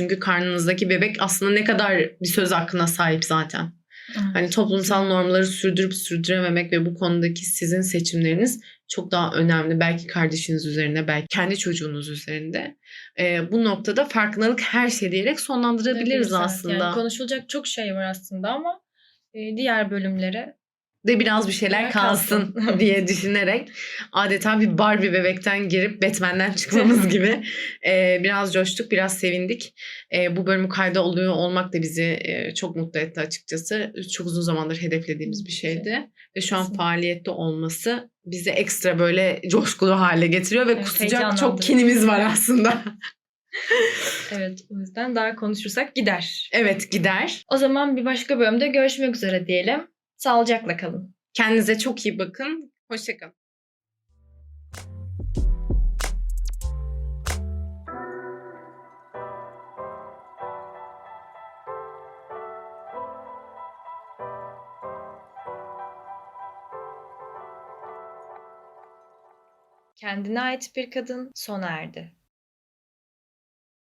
Çünkü karnınızdaki bebek aslında ne kadar bir söz hakkına sahip zaten. Hani toplumsal normları sürdürüp sürdürememek ve bu konudaki sizin seçimleriniz çok daha önemli. Belki kardeşiniz üzerine, belki kendi çocuğunuz üzerinde. Ee, bu noktada farkındalık her şey diyerek sonlandırabiliriz Tabii, aslında. Yani konuşulacak çok şey var aslında ama e, diğer bölümlere de biraz bir şeyler kalsın kalsın. diye düşünerek adeta bir Barbie bebekten girip Batman'den çıkmamız gibi e, biraz coştuk, biraz sevindik. E, bu bölümü kayda oluyor olmak da bizi e, çok mutlu etti açıkçası. Çok uzun zamandır hedeflediğimiz bir şeydi. Ve şu an faaliyette olması bizi ekstra böyle coşkulu hale getiriyor ve Evet, kusacak çok kinimiz var aslında. evet o yüzden daha konuşursak gider. evet gider. O zaman bir başka bölümde görüşmek üzere diyelim. Sağlıcakla kalın. Kendinize çok iyi bakın. Hoşçakalın. Kendine ait bir kadın sona erdi.